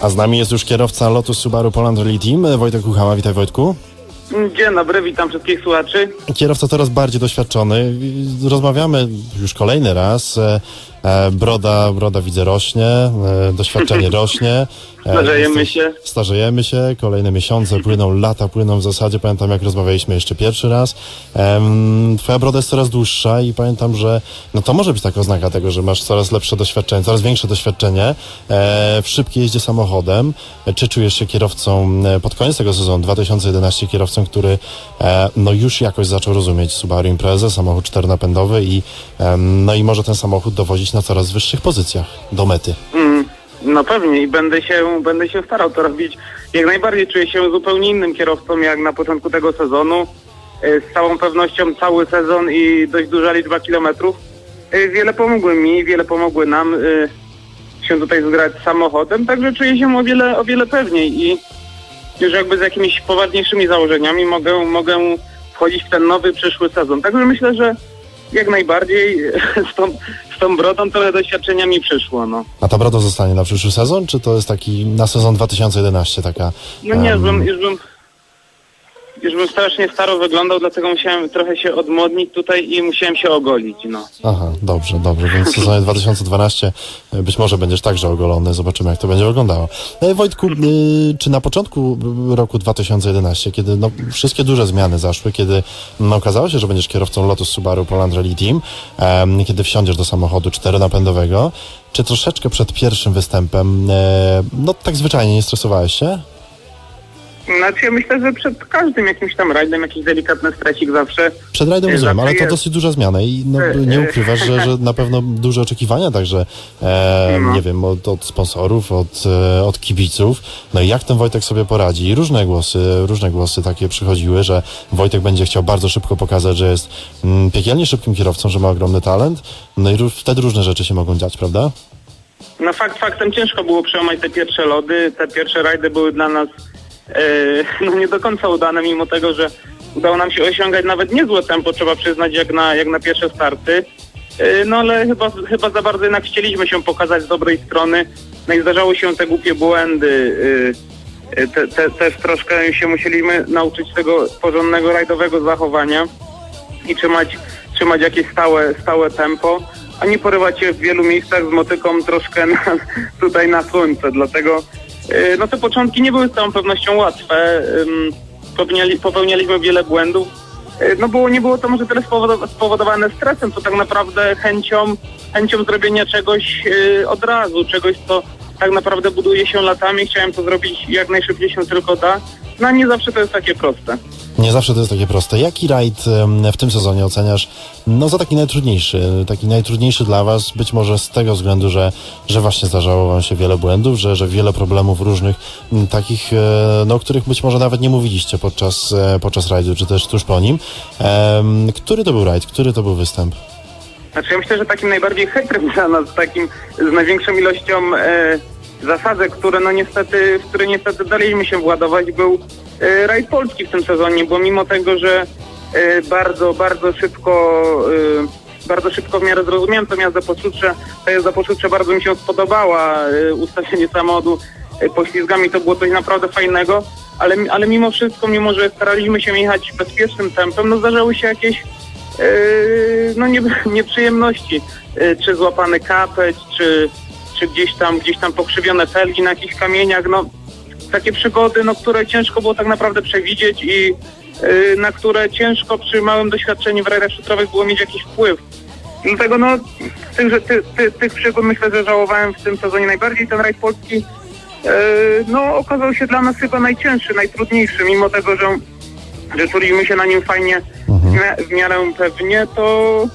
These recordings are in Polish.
A z nami jest już kierowca Lotus Subaru Poland Rally Team, Wojtek Kuchama. Witaj Wojtku. Dzień dobry, witam wszystkich słuchaczy. Kierowca coraz bardziej doświadczony. Rozmawiamy już kolejny raz. E, Broda, broda widzę rośnie, e, doświadczenie rośnie. E, Starzejemy się. Starzejemy się, kolejne miesiące płyną, lata płyną w zasadzie. Pamiętam jak rozmawialiśmy jeszcze pierwszy raz. Twoja broda jest coraz dłuższa i pamiętam, że no to może być taka oznaka tego, że masz coraz lepsze doświadczenie, coraz większe doświadczenie w szybkiej jeździe samochodem. Czy czujesz się kierowcą pod koniec tego sezonu 2011 kierowcą, który no już jakoś zaczął rozumieć Subaru Impreza, samochód czternapędowy i no i może ten samochód dowozić na coraz wyższych pozycjach do mety. Mm, no pewnie i będę się, będę się starał to robić. Jak najbardziej czuję się zupełnie innym kierowcą jak na początku tego sezonu. E, Z całą pewnością cały sezon i dość duża liczba kilometrów e, wiele pomogły mi, wiele pomogły nam e, się tutaj zgrać samochodem, także czuję się o wiele, o wiele pewniej i już jakby z jakimiś poważniejszymi założeniami mogę, mogę wchodzić w ten nowy, przyszły sezon. Także myślę, że jak najbardziej z tą, z tą brodą trochę doświadczenia mi przyszło, no. A ta broda zostanie na przyszły sezon, czy to jest taki na sezon 2011 taka? No nie, już em, bym, już bym, już bym strasznie staro wyglądał, dlatego musiałem trochę się odmłodnić tutaj i musiałem się ogolić, no. Aha, dobrze, dobrze, więc w sezonie 2012 e, być może będziesz także ogolony, zobaczymy jak to będzie wyglądało. E, Wojtku, e, czy na początku roku 2011, kiedy no, wszystkie duże zmiany zaszły, kiedy no, okazało się, że będziesz kierowcą Lotus Subaru Poland Rally Team, kiedy wsiądziesz do samochodu czteronapędowego, czy troszeczkę przed pierwszym występem, e, no tak zwyczajnie nie stresowałeś się? Znaczy ja myślę, że przed każdym jakimś tam rajdem jakiś delikatny stresik zawsze. Przed rajdem rozumiem, ale to jest. dosyć duża zmiana i no, E, nie e. ukrywasz, że, że na pewno duże oczekiwania także, e, No. nie wiem, od, od sponsorów, od, e, od kibiców. No i jak ten Wojtek sobie poradzi? I różne głosy, różne głosy takie przychodziły, że Wojtek będzie chciał bardzo szybko pokazać, że jest mm, piekielnie szybkim kierowcą, że ma ogromny talent. No i wtedy różne rzeczy się mogą dziać, prawda? No fakt faktem ciężko było przełamać te pierwsze lody, te pierwsze rajdy były dla nas e, no nie do końca udane, mimo tego, że udało nam się osiągać nawet niezłe tempo, trzeba przyznać, jak na, jak na pierwsze starty. E, no ale chyba, chyba za bardzo jednak chcieliśmy się pokazać z dobrej strony. No i zdarzały się te głupie błędy. e, e, te, te, też troszkę się musieliśmy nauczyć tego porządnego rajdowego zachowania i trzymać, trzymać jakieś stałe, stałe tempo, a nie porywać się w wielu miejscach z motyką troszkę na, tutaj na słońce. Dlatego no te początki nie były z całą pewnością łatwe. Popełnialiśmy wiele błędów. Yy, No było, nie było to może tyle spowodowa- spowodowane stresem, co tak naprawdę chęcią, chęcią zrobienia czegoś yy, od razu, czegoś, co tak naprawdę buduje się latami. Chciałem to zrobić jak najszybciej się tylko da. No nie zawsze to jest takie proste. Nie zawsze to jest takie proste. Jaki rajd w tym sezonie oceniasz no za taki najtrudniejszy? Taki najtrudniejszy dla was, być może z tego względu, że, że właśnie zdarzało wam się wiele błędów, że, że wiele problemów różnych, takich, e, no, o których być może nawet nie mówiliście podczas, e, podczas rajdu, czy też tuż po nim. Który to był rajd? Który to był występ? Znaczy ja myślę, że takim najbardziej chytrym dla nas, takim z największą ilością e, zasadzek, które no niestety, w które niestety daliśmy się władować, był e, rajd Polski w tym sezonie, bo mimo tego, że e, bardzo, bardzo szybko e, bardzo szybko w miarę zrozumiałem to jazdę po szutrze, ta jazda po szutrze bardzo mi się spodobała, e, ustawienie samochodu poślizgami to było coś naprawdę fajnego, ale, ale mimo wszystko, mimo że staraliśmy się jechać bezpiecznym tempem, no zdarzały się jakieś Yy, no nie, nieprzyjemności, Yy, czy złapany kapeć, czy, czy gdzieś tam gdzieś tam pokrzywione felgi na jakichś kamieniach, no takie przygody, no które ciężko było tak naprawdę przewidzieć i yy, na które ciężko przy małym doświadczeniu w rajdach szutrowych było mieć jakiś wpływ. Dlatego no tych, ty, ty, tych przygód myślę, że żałowałem w tym sezonie najbardziej. Ten rajd polski yy, no okazał się dla nas chyba najcięższy, najtrudniejszy, mimo tego, że że czuliśmy się na nim fajnie w, mia- w miarę pewnie, to,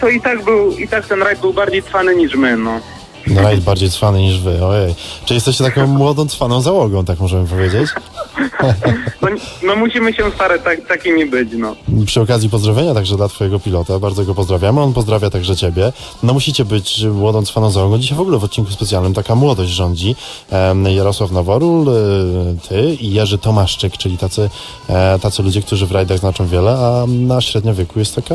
to i tak był, i tak ten rajd był bardziej cwany niż my, no. No rajd bardziej cwany niż wy, ojej. Czy jesteście taką młodą, cwaną załogą, tak możemy powiedzieć? No, no musimy się starać tak, takimi być, no. Przy okazji pozdrowienia także dla twojego pilota, bardzo go pozdrawiamy, on pozdrawia także ciebie. No musicie być młodą cwaną załogą. Dzisiaj w ogóle w odcinku specjalnym taka młodość rządzi. Jarosław Noworul, y, ty i Jerzy Tomaszczyk, czyli tacy, e, tacy ludzie, którzy w rajdach znaczą wiele, a na średnia wieku jest taka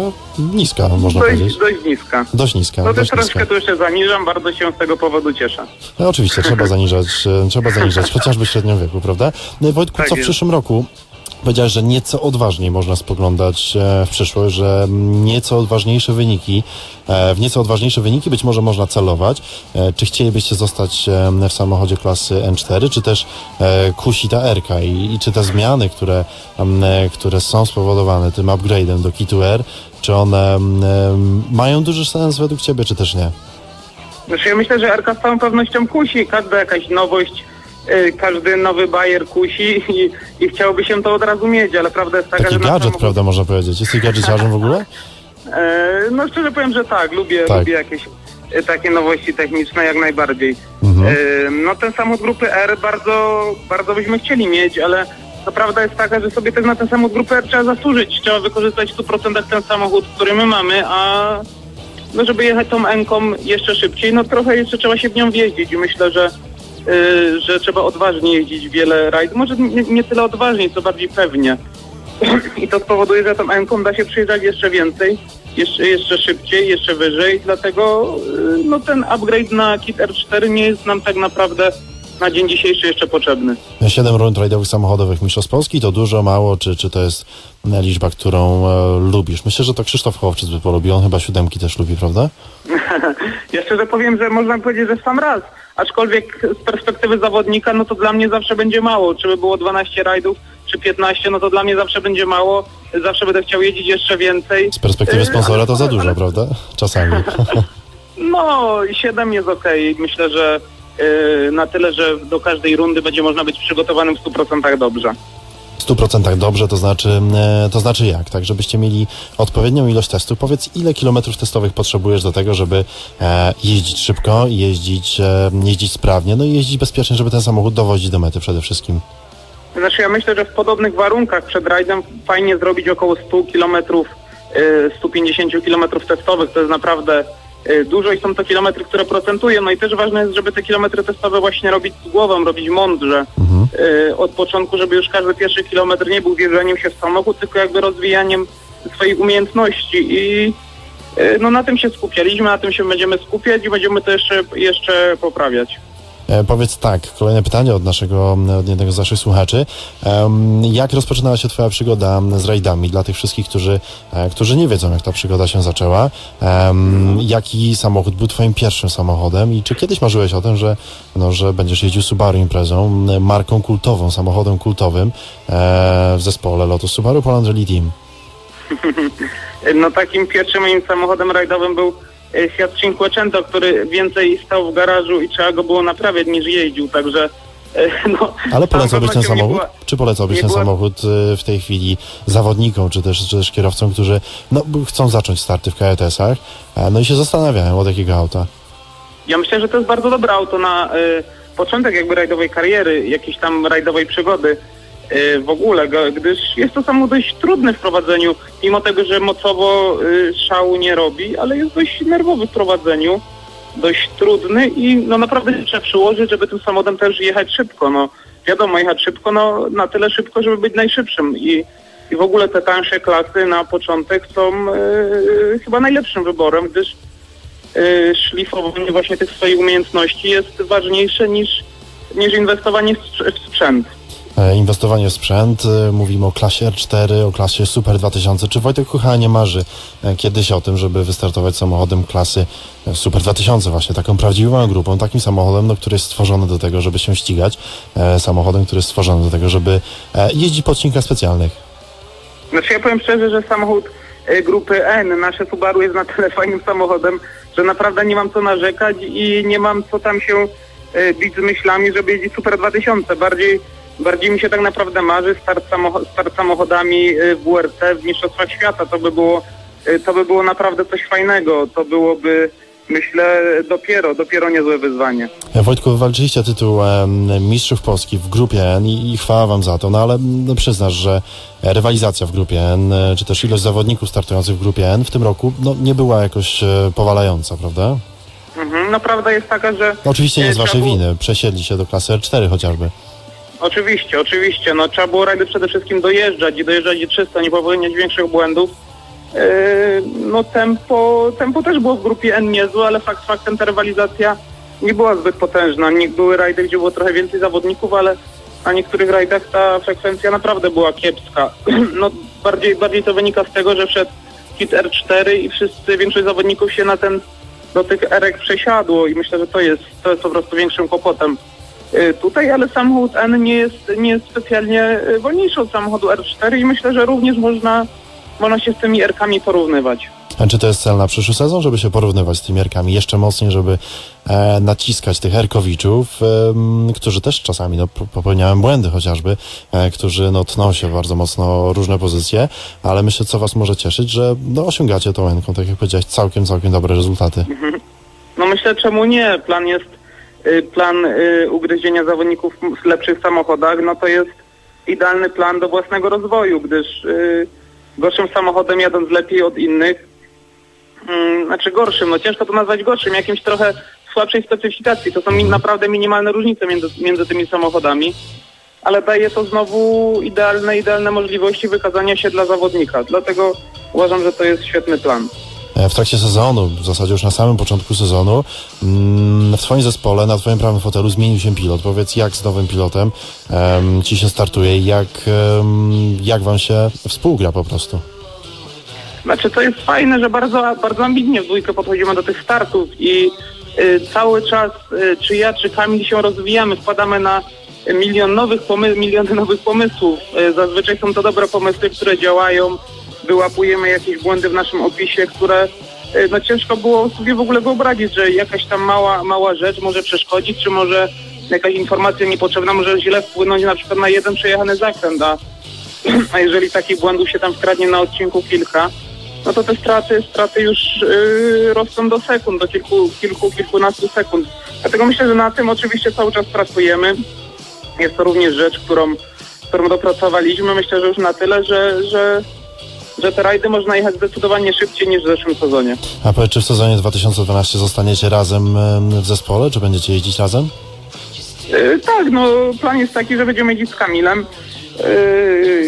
niska, można Dość, powiedzieć. dość niska. Dość niska, No to dość troszkę niska. tu jeszcze zaniżam, bardzo się tego powodu cieszę. No oczywiście, trzeba zaniżać, e, trzeba zaniżać chociażby średnią wieku, prawda? No, Wojtku, Tak co w jest. przyszłym roku? Powiedziałeś, że nieco odważniej można spoglądać e, w przyszłość, że nieco odważniejsze wyniki, e, w nieco odważniejsze wyniki być może można celować. Czy chcielibyście zostać w samochodzie klasy N4, czy też kusi ta R i, i czy te zmiany, które, które są spowodowane tym upgrade'em do Kitu R, czy one mają duży sens według Ciebie, czy też nie? Znaczy ja myślę, że Arka z całą pewnością kusi. Każda jakaś nowość, y, każdy nowy bajer kusi i, i chciałoby się to od razu mieć, ale prawda jest taka, Taki że... na gadżet, samochód- prawda, można powiedzieć. Jesteś gadżeciarzem w ogóle? E, no szczerze powiem, że tak, lubię, Tak. lubię jakieś e, takie nowości techniczne jak najbardziej. Mhm. E, no ten samochód grupy R bardzo, bardzo byśmy chcieli mieć, ale to prawda jest taka, że sobie też na ten samochód grupy R trzeba zasłużyć. Trzeba wykorzystać w 100% ten samochód, który my mamy, a no żeby jechać tą Enką jeszcze szybciej, no trochę jeszcze trzeba się w nią wjeździć i myślę, że e, że trzeba odważnie jeździć wiele rajd. Może nie, nie tyle odważnie, co bardziej pewnie. I to spowoduje, że tą Enką da się przyjeżdżać jeszcze więcej, jeszcze, jeszcze szybciej, jeszcze wyżej, dlatego y, no, ten upgrade na Kit R4 nie jest nam tak naprawdę na dzień dzisiejszy jeszcze potrzebny. Siedem rund rajdowych samochodowych Mistrzostw Polski to dużo, mało, czy, czy to jest e, liczba, którą e, lubisz? Myślę, że to Krzysztof Hołowczyc by polubił, on chyba siódemki też lubi, prawda? Ja szczerze powiem, że można powiedzieć, że w sam raz, aczkolwiek z perspektywy zawodnika, no to dla mnie zawsze będzie mało. Czy by było 12 rajdów, czy 15, no to dla mnie zawsze będzie mało. Zawsze będę chciał jeździć jeszcze więcej. Z perspektywy Y, sponsora to za dużo, prawda? Czasami. No, 7 jest okej. Myślę, że na tyle, że do każdej rundy będzie można być przygotowanym w 100% dobrze. W 100% dobrze, to znaczy, e, to znaczy jak? Tak, żebyście mieli odpowiednią ilość testów. Powiedz, ile kilometrów testowych potrzebujesz do tego, żeby e, jeździć szybko, jeździć, jeździć sprawnie, no i jeździć bezpiecznie, żeby ten samochód dowozić do mety przede wszystkim. Znaczy ja myślę, że w podobnych warunkach przed rajdem fajnie zrobić około 100 kilometrów, y, 150 kilometrów testowych. To jest naprawdę dużo i są to kilometry, które procentują. No i też ważne jest, żeby te kilometry testowe właśnie robić z głową, robić mądrze. Mhm. Y, Od początku, żeby już każdy pierwszy kilometr nie był wierzeniem się w samochód, tylko jakby rozwijaniem swoich umiejętności i y, no na tym się skupialiśmy, na tym się będziemy skupiać i będziemy to jeszcze, jeszcze poprawiać. E, powiedz tak, kolejne pytanie od naszego, od jednego z naszych słuchaczy. Jak rozpoczynała się Twoja przygoda z rajdami dla tych wszystkich, którzy, e, którzy nie wiedzą, jak ta przygoda się zaczęła? Jaki samochód był Twoim pierwszym samochodem i czy kiedyś marzyłeś o tym, że, no, że będziesz jeździł Subaru imprezą, marką kultową, samochodem kultowym e, w zespole Lotus Subaru Poland Rally Team? No takim pierwszym moim samochodem rajdowym był Fiat Cinquecento, który więcej stał w garażu i trzeba go było naprawiać niż jeździł, także e, no... Ale polecałbyś ten samochód? była- Czy polecałbyś ten była- samochód e, w tej chwili zawodnikom, czy też, czy też kierowcom, którzy no, chcą zacząć starty w KTS-ach, e, no i się zastanawiają od jakiego auta? Ja myślę, że to jest bardzo dobre auto na y, początek jakby rajdowej kariery, jakiejś tam rajdowej przygody w ogóle, gdyż jest to samochód dość trudny w prowadzeniu, mimo tego, że mocowo y, szału nie robi, ale jest dość nerwowy w prowadzeniu, dość trudny i no naprawdę trzeba przyłożyć, żeby tym samochodem też jechać szybko. No wiadomo, jechać szybko, no na tyle szybko, żeby być najszybszym i i w ogóle te tańsze klasy na początek są y, chyba najlepszym wyborem, gdyż y, szlifowanie właśnie tych swoich umiejętności jest ważniejsze niż, niż inwestowanie w sprzęt. E, Inwestowanie w sprzęt, e, mówimy o klasie R4, o klasie Super 2000. Czy Wojtek Kucha nie marzy e, kiedyś o tym, żeby wystartować samochodem klasy Super 2000, właśnie taką prawdziwą grupą, takim samochodem, no, który jest stworzony do tego, żeby się ścigać, samochodem, który jest stworzony do tego, żeby jeździć po odcinkach specjalnych? Znaczy ja powiem szczerze, że samochód grupy N, nasze Subaru jest na tyle fajnym samochodem, że naprawdę nie mam co narzekać i nie mam co tam się bić z myślami, żeby jeździć Super 2000. Bardziej, bardziej mi się tak naprawdę marzy start, start samochodami y, w WRC w Mistrzostwach Świata. To by było, y, to by było naprawdę coś fajnego. To byłoby, myślę, dopiero, dopiero niezłe wyzwanie. E, Wojtku, wywalczyliście tytuł Mistrzów Polski w grupie N i, i chwała wam za to, no ale no, przyznasz, że rywalizacja w grupie N, e, czy też ilość zawodników startujących w grupie N w tym roku, no nie była jakoś e, powalająca, prawda? Mhm. No prawda jest taka, że... No, oczywiście nie e, z waszej było- winy, przesiedli się do klasy R4 chociażby. Oczywiście, oczywiście. No, trzeba było rajdy przede wszystkim dojeżdżać i dojeżdżać je czysto, nie popełniać większych błędów. Yy, no tempo, tempo też było w grupie N niezłe, ale fakt faktem ta rywalizacja nie była zbyt potężna. Nie, były rajdy, gdzie było trochę więcej zawodników, ale na niektórych rajdach ta frekwencja naprawdę była kiepska. No bardziej, bardziej to wynika z tego, że wszedł hit R4 i wszyscy, większość zawodników się na ten, do tych R przesiadło i myślę, że to jest, to jest po prostu większym kłopotem tutaj, ale samochód N nie jest, nie jest specjalnie y, wolniejszy od samochodu R4 i myślę, że również można, można się z tymi R-kami porównywać. A czy to jest cel na przyszły sezon, żeby się porównywać z tymi Erkami jeszcze mocniej, żeby e, naciskać tych Erkowiczów, em, którzy też czasami no, po- popełniają błędy chociażby, e, którzy no, tną się bardzo mocno różne pozycje, ale myślę, co was może cieszyć, że no, osiągacie tą Enką, tak jak powiedziałeś, całkiem, całkiem dobre rezultaty. No myślę, czemu nie? Plan jest, plan y, ugryzienia zawodników w lepszych samochodach, no to jest idealny plan do własnego rozwoju, gdyż y, gorszym samochodem jadąc lepiej od innych, mm, znaczy gorszym, no ciężko to nazwać gorszym, jakimś trochę słabszej specyfikacji. To są naprawdę minimalne różnice między, między tymi samochodami, ale daje to znowu idealne, idealne możliwości wykazania się dla zawodnika. Dlatego uważam, że to jest świetny plan. E, W trakcie sezonu, w zasadzie już na samym początku sezonu, mm, w twoim zespole, na twoim prawym fotelu zmienił się pilot. Powiedz, jak z nowym pilotem em, ci się startuje i jak, jak wam się współgra po prostu? Znaczy to jest fajne, że bardzo, bardzo ambitnie w dwójkę podchodzimy do tych startów i y, cały czas y, czy ja, czy Kamil się rozwijamy, wpadamy na milion nowych pomy- miliony nowych pomysłów. Y, zazwyczaj są to dobre pomysły, które działają, wyłapujemy jakieś błędy w naszym opisie, które y, no ciężko było sobie w ogóle wyobrazić, że jakaś tam mała, mała rzecz może przeszkodzić, czy może jakaś informacja niepotrzebna może źle wpłynąć na przykład na jeden przejechany zakręt, a a jeżeli takich błędów się tam wkradnie na odcinku kilka, no to te straty, straty już yy, rosną do sekund, do kilku, kilku, kilkunastu sekund. Dlatego myślę, że na tym oczywiście cały czas pracujemy. Jest to również rzecz, którą, którą dopracowaliśmy. Myślę, że już na tyle, że, że, że te rajdy można jechać zdecydowanie szybciej niż w zeszłym sezonie. A powiedz, czy w sezonie 2012 zostaniecie razem em, w zespole, czy będziecie jeździć razem? E, tak, no plan jest taki, że będziemy jeździć z Kamilem. E,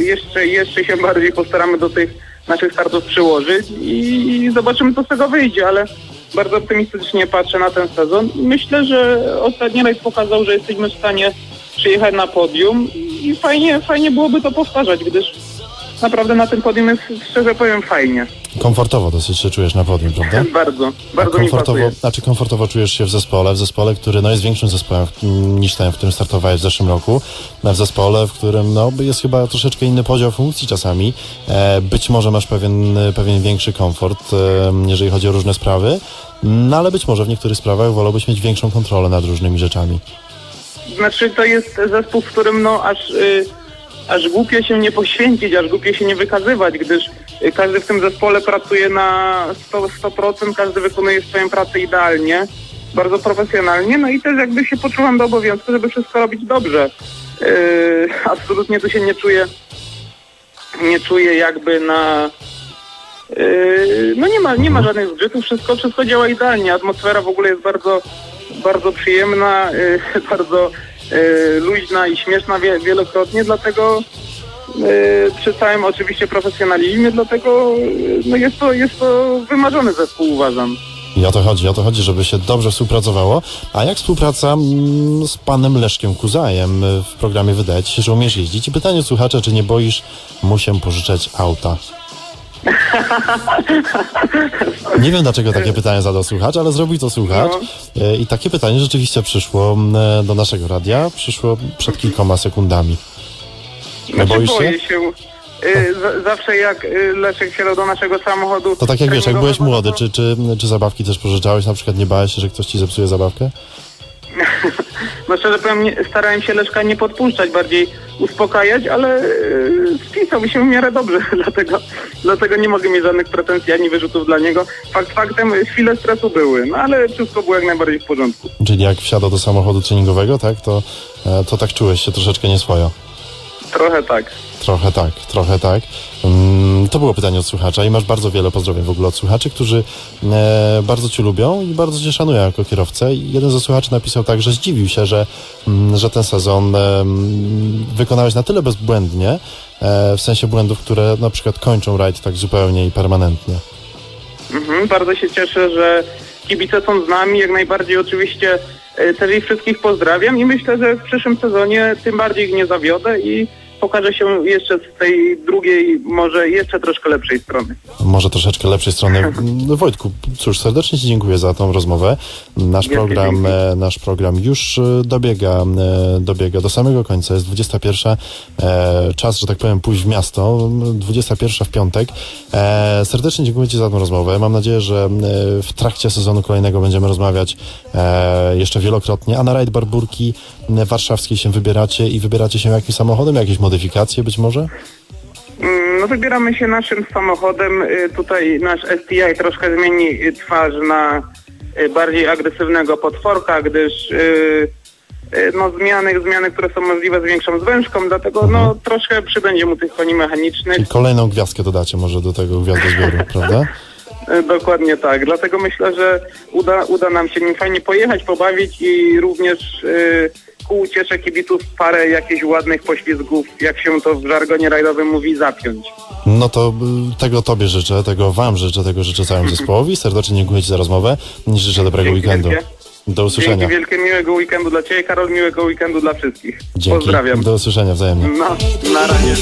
jeszcze, jeszcze się bardziej postaramy do tych naszych startów przyłożyć i zobaczymy, co z tego wyjdzie, ale bardzo optymistycznie patrzę na ten sezon. Myślę, że ostatni rajd pokazał, że jesteśmy w stanie przyjechać na podium i fajnie, fajnie byłoby to powtarzać, gdyż naprawdę na tym podium jest, szczerze powiem, fajnie. Komfortowo dosyć się czujesz na podium, prawda? Bardzo, A bardzo mi komfortowo, pasuje. znaczy komfortowo czujesz się w zespole, w zespole, który no, jest większym zespołem w- niż ten, w którym startowałeś w zeszłym roku, w zespole, w którym no, jest chyba troszeczkę inny podział funkcji czasami. E, być może masz pewien, pewien większy komfort, e, jeżeli chodzi o różne sprawy, no ale być może w niektórych sprawach wolałbyś mieć większą kontrolę nad różnymi rzeczami. Znaczy to jest zespół, w którym no aż, y, aż głupio się nie poświęcić, aż głupio się nie wykazywać, gdyż y, każdy w tym zespole pracuje na 100%, 100% każdy wykonuje swoją pracę idealnie, bardzo profesjonalnie, no i też jakby się poczułam do obowiązku, żeby wszystko robić dobrze. Y, absolutnie tu się nie czuję, nie czuję jakby na... Yy, No nie ma, nie ma żadnych zgrzytów, wszystko, wszystko działa idealnie. Atmosfera w ogóle jest bardzo, bardzo przyjemna, yy, bardzo yy, luźna i śmieszna wie, wielokrotnie, dlatego yy, przy całym oczywiście profesjonalizmie, dlatego yy, no jest, to, jest to wymarzony zespół uważam. I o to chodzi, o to chodzi, żeby się dobrze współpracowało. A jak współpraca mm, z panem Leszkiem Kuzajem w programie Wydaje ci się, że umiesz jeździć? I pytanie słuchacza, czy nie boisz mu się pożyczać auta? Nie wiem, dlaczego takie pytanie zadał słuchacz, ale zrobił to słuchacz. Y, I takie pytanie rzeczywiście przyszło mm, do naszego radia. Przyszło przed kilkoma sekundami. Nie Znaczy, boję się. Yy, za- zawsze jak Leszek siadał do naszego samochodu... To tak jak wiesz, jak byłeś młody, no czy, czy, czy zabawki też pożyczałeś? Na przykład nie bałeś się, że ktoś ci zepsuje zabawkę? No szczerze powiem, nie, starałem się Leszka nie podpuszczać, bardziej uspokajać, ale yy, spisał mi się w miarę dobrze, dlatego, dlatego nie mogę mieć żadnych pretensji ani wyrzutów dla niego. Fakt faktem, chwile stresu były, no ale wszystko było jak najbardziej w porządku. Czyli jak wsiadał do samochodu treningowego, tak, to, e, to tak czułeś się troszeczkę nieswojo. Trochę tak. Trochę tak, trochę tak. Mm, to było pytanie od słuchacza i masz bardzo wiele pozdrowień w ogóle od słuchaczy, którzy e, bardzo Cię lubią i bardzo Cię szanują jako kierowcę. I jeden ze słuchaczy napisał tak, że zdziwił się, że, mm, że ten sezon e, mm, wykonałeś na tyle bezbłędnie, e, w sensie błędów, które na przykład kończą rajd tak zupełnie i permanentnie. Mhm, bardzo się cieszę, że, kibice są z nami, jak najbardziej oczywiście też ich wszystkich pozdrawiam i myślę, że w przyszłym sezonie tym bardziej ich nie zawiodę i pokażę się jeszcze z tej drugiej, może jeszcze troszkę lepszej strony. Może troszeczkę lepszej strony. No, Wojtku, cóż, serdecznie Ci dziękuję za tą rozmowę. Nasz Wielkie program, e, nasz program już e, dobiega, e, dobiega do samego końca. Jest 21. E, czas, że tak powiem, pójść w miasto. 21 w piątek. Serdecznie dziękuję Ci za tą rozmowę. Mam nadzieję, że w trakcie sezonu kolejnego będziemy rozmawiać jeszcze wielokrotnie. A na rajd Barburki warszawskiej się wybieracie i wybieracie się jakimś samochodem, jakieś modyfikacje być może? Mm, No wybieramy się naszym samochodem. Y, Tutaj nasz STI troszkę zmieni y, twarz na y, bardziej agresywnego potworka, gdyż no, zmiany, zmiany, które są możliwe zwiększą zwężką, dlatego no, troszkę przybędzie mu tych koni mechanicznych. I kolejną gwiazdkę dodacie może do tego gwiazdozbioru, prawda? Dokładnie tak. Dlatego myślę, że uda, uda nam się nim fajnie pojechać, pobawić i również y, ku uciesze kibiców parę jakichś ładnych poślizgów, jak się to w żargonie rajdowym mówi, zapiąć. No to y, tego Tobie życzę, tego Wam życzę, tego życzę całemu zespołowi. Serdecznie dziękuję Ci za rozmowę i życzę dobrego Dzięki weekendu. wielkie. Do usłyszenia. Dzięki wielkie, miłego weekendu dla Ciebie, Karol, miłego weekendu dla wszystkich. Dzięki. Pozdrawiam. Do usłyszenia wzajemnie. No, na razie.